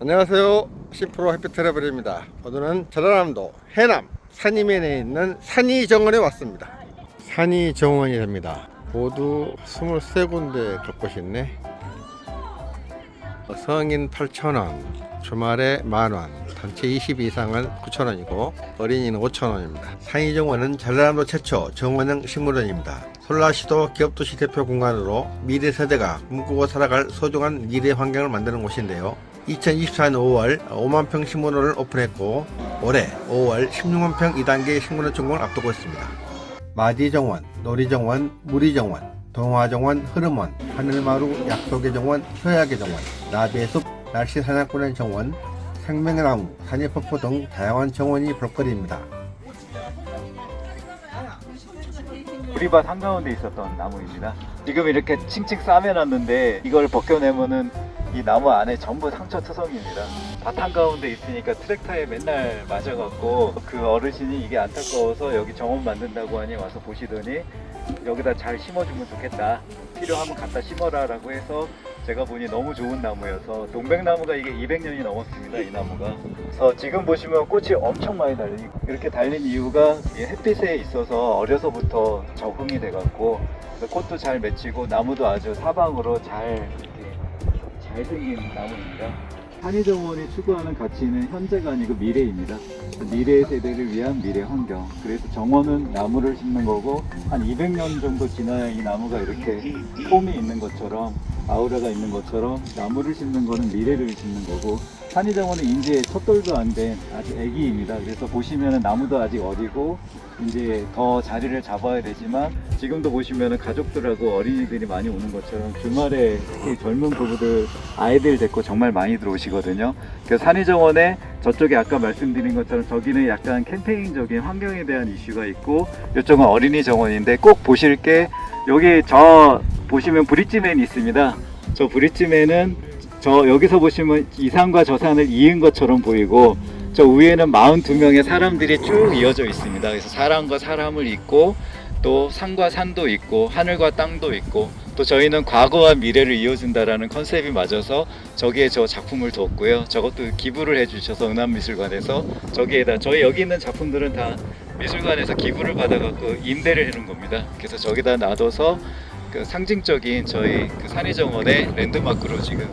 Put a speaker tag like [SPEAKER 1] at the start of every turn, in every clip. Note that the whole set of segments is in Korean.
[SPEAKER 1] 안녕하세요. 심프로 햇빛 트래블입니다. 오늘은 전라남도 해남 산이면에 있는 산이정원에 왔습니다. 산이정원이 됩니다. 모두 23군데 갈 곳이 있네. 성인 8,000원, 주말에 만원, 단체 20 이상은 9,000원이고 어린이는 5,000원입니다. 산이정원은 전라남도 최초 정원형 식물원입니다. 솔라시도 기업도시 대표 공간으로 미래 세대가 꿈꾸고 살아갈 소중한 미래 환경을 만드는 곳인데요. 2024년 5월 5만 평 식물원을 오픈했고 올해 5월 16만 평 2단계 식물원 준공을 앞두고 있습니다. 마디정원, 놀이정원, 무리정원, 동화정원, 흐름원, 하늘마루, 약속의 정원, 효약의 정원, 나비의 숲, 날씨 사냥꾼의 정원, 생명의 나무, 산예폭포 등 다양한 정원이 볼거리입니다.
[SPEAKER 2] 우리밭 한가운데 있었던 나무입니다. 지금 이렇게 칭칭 싸매놨는데 이걸 벗겨내면은 이 나무 안에 전부 상처 투성입니다. 밭 한가운데 있으니까 트랙터에 맨날 맞아갖고 그 어르신이 이게 안타까워서 여기 정원 만든다고 하니 와서 보시더니 여기다 잘 심어주면 좋겠다. 필요하면 갖다 심어라라고 해서 제가 보니 너무 좋은 나무여서 동백나무가 이게 200년이 넘었습니다. 이 나무가. 그래서 지금 보시면 꽃이 엄청 많이 달리고 이렇게 달린 이유가 이 햇빛에 있어서 어려서부터 적응이 돼갖고 꽃도 잘 맺히고 나무도 아주 사방으로 잘 잘 생긴 나무입니다. 한의정원이 추구하는 가치는 현재가 아니고 미래입니다. 미래 세대를 위한 미래 환경. 그래서 정원은 나무를 심는 거고 한 200년 정도 지나야 이 나무가 이렇게 폼이 있는 것처럼 아우라가 있는 것처럼 나무를 심는 거는 미래를 심는 거고 한의정원은 이제 첫 돌도 안 된 아직 애기입니다. 그래서 보시면은 나무도 아직 어리고 이제 더 자리를 잡아야 되지만 지금도 보시면은 가족들하고 어린이들이 많이 오는 것처럼 주말에 특히 젊은 부부들 아이들 데리고 정말 많이 들어오시거든요. 그래서 산이정원에 저쪽에 아까 말씀드린 것처럼 저기는 약간 캠페인적인 환경에 대한 이슈가 있고 이쪽은 어린이 정원인데 꼭 보실 게 여기 저 보시면 브릿지맨이 있습니다. 저 브릿지맨은 저 여기서 보시면 이 산과 저 산을 이은 것처럼 보이고 저 위에는 42명의 사람들이 쭉 이어져 있습니다. 그래서 사람과 사람을 잇고 또 산과 산도 있고 하늘과 땅도 있고 또 저희는 과거와 미래를 이어준다라는 컨셉이 맞아서 저기에 저 작품을 뒀고요. 저것도 기부를 해주셔서 은암미술관에서 저기에다 저희 여기 있는 작품들은 다 미술관에서 기부를 받아갖고 임대를 해놓은 겁니다. 그래서 저기다 놔둬서 그 상징적인 저희 그 산이정원의 랜드마크로 지금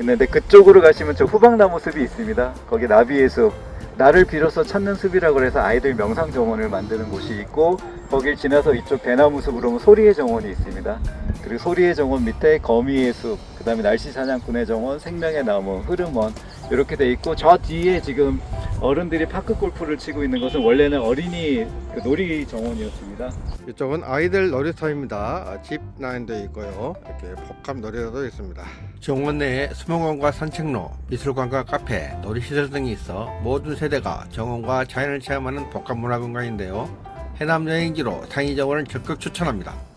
[SPEAKER 2] 있는데 그쪽으로 가시면 저 후방나무 숲이 있습니다. 거기 나비의 숲. 나를 빌어서 찾는 숲이라고 해서 아이들 명상 정원을 만드는 곳이 있고 거길 지나서 이쪽 대나무 숲으로 오면 소리의 정원이 있습니다. 그리고 소리의 정원 밑에 거미의 숲, 그다음에 날씨 사냥꾼의 정원, 생명의 나무, 흐름원 이렇게 돼 있고 저 뒤에 지금 어른들이 파크 골프를 치고 있는 것은 원래는 어린이 그 놀이 정원이었습니다.
[SPEAKER 1] 이쪽은 아이들 놀이터입니다. 집 라인도 있고요. 이렇게 복합 놀이터도 있습니다. 정원 내에 수목원과 산책로, 미술관과 카페, 놀이시설 등이 있어 모든 세대가 정원과 자연을 체험하는 복합 문화 공간인데요. 해남 여행지로 산이정원을 적극 추천합니다.